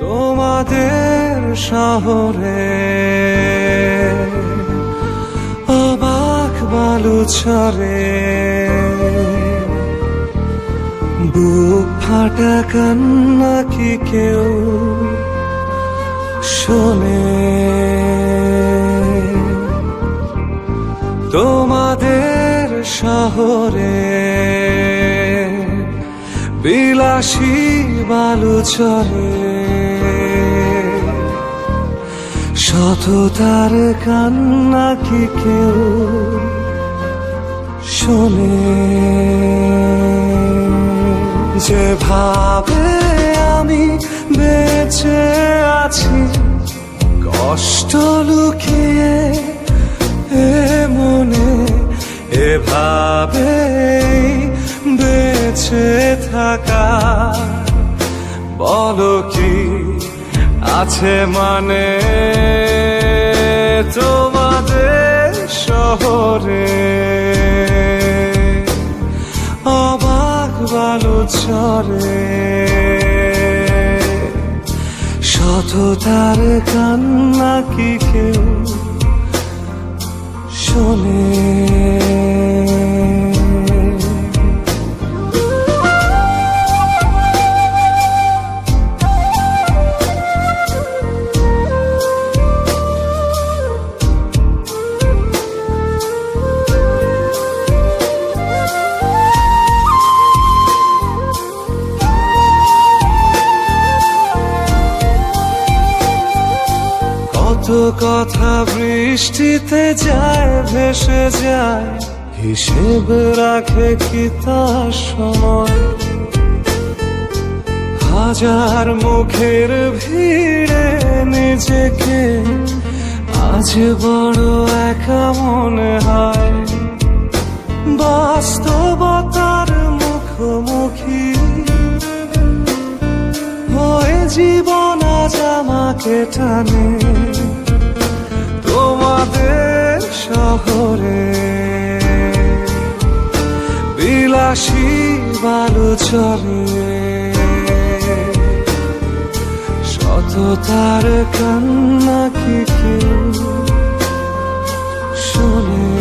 তোমাদের শহরে। অবাক বালুচরে বুক ফাটা কান্না কি কেউ শোনে? তোমাদের শহরে বিলাসী বালুচরে শততার কান্না কি কেউ শোনে? যে ভাবে আমি বেঁচে আছি, কষ্ট লুকিয়ে এ মনে এভাবে বেঁচে থাকা। বলো কি আছে মানে তোমাদের শহরে। অবাক বালু চরে শততার কান্না কি কেউ শোনে? কথা বৃষ্টিতে যায়, ভেসে যায়। হিসেব রাখে কি তার সময়? হাজার মুখের ভিড়ে নিজেকে আজ বড় একা মনে হয়। বাস্তবতার মুখোমুখি। হয়ে জীবন আজ আমাকে টানে। আমাদের শহরে। বিলাসী বালু চরে শততার কান্না কি কেউ শুনে?